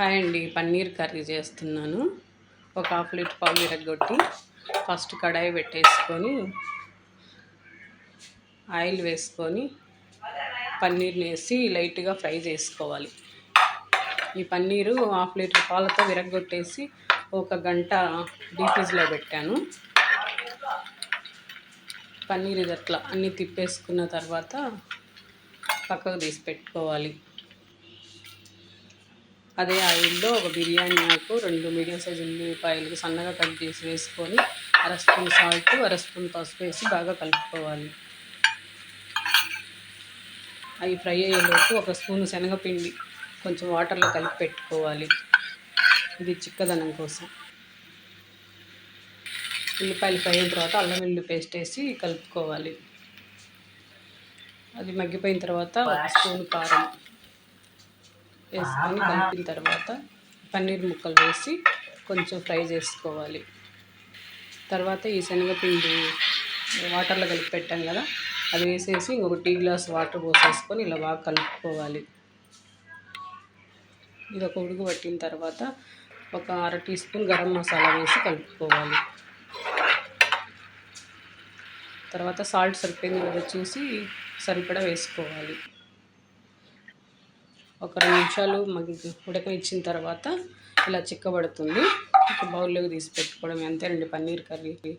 Hi అండి paneer curry చేస్తున్నాను. ఒక హాఫ్ లీటర్ పాలు విరగొట్టి ఫస్ట్ కడాయి పెట్టేసుకొని ఆయిల్ వేసుకొని పన్నీర్ని వేసి లైట్గా ఫ్రై చేసుకోవాలి. ఈ పన్నీరు హాఫ్ లీటర్ పాలతో విరగొట్టేసి ఒక గంట డీఫ్రిజ్లో పెట్టాను. పన్నీర్ ఇది అట్లా అన్నీ తిప్పేసుకున్న తర్వాత పక్కకు తీసి పెట్టుకోవాలి. అదే ఆయిల్లో ఒక బిర్యానీ ఆకు రెండు మీడియం సైజు ఉల్లిపాయలు సన్నగా కట్ చేసి వేసుకొని అర స్పూన్ సాల్ట్ అర స్పూన్ పసుపు వేసి బాగా కలుపుకోవాలి. అవి ఫ్రై అయ్యేలోపు ఒక స్పూన్ శనగపిండి కొంచెం వాటర్లో కలిపి పెట్టుకోవాలి. ఇది చిక్కదనం కోసం. ఉల్లిపాయలు ఫ్రై అయిన తర్వాత అల్లం వెల్లుల్లి పేస్ట్ వేసి కలుపుకోవాలి. అది మగ్గిపోయిన తర్వాత ఒక స్పూన్ కారం. వేసుకొని కలిపిన తర్వాత పన్నీర్ ముక్కలు వేసి కొంచెం ఫ్రై చేసుకోవాలి. తర్వాత ఈ శనగపిండి వాటర్లో కలిపి పెట్టాం కదా అది వేసేసి ఇంకొక టీ గ్లాస్ వాటర్ పోసేసుకొని ఇలా బాగా కలుపుకోవాలి. ఇది ఒక ఉడుకు పట్టిన తర్వాత ఒక అర టీ స్పూన్ గరం మసాలా వేసి కలుపుకోవాలి. తర్వాత సాల్ట్ సరిపోయింది కదా చూసి సరిపడా వేసుకోవాలి. ఒక రెండు నిమిషాలు మగ్గి ఉడకనిచ్చిన తర్వాత ఇలా చిక్కబడుతుంది. ఒక బౌల్లోకి తీసి పెట్టుకోవడం అంతేనండి పన్నీర్ కర్రీ.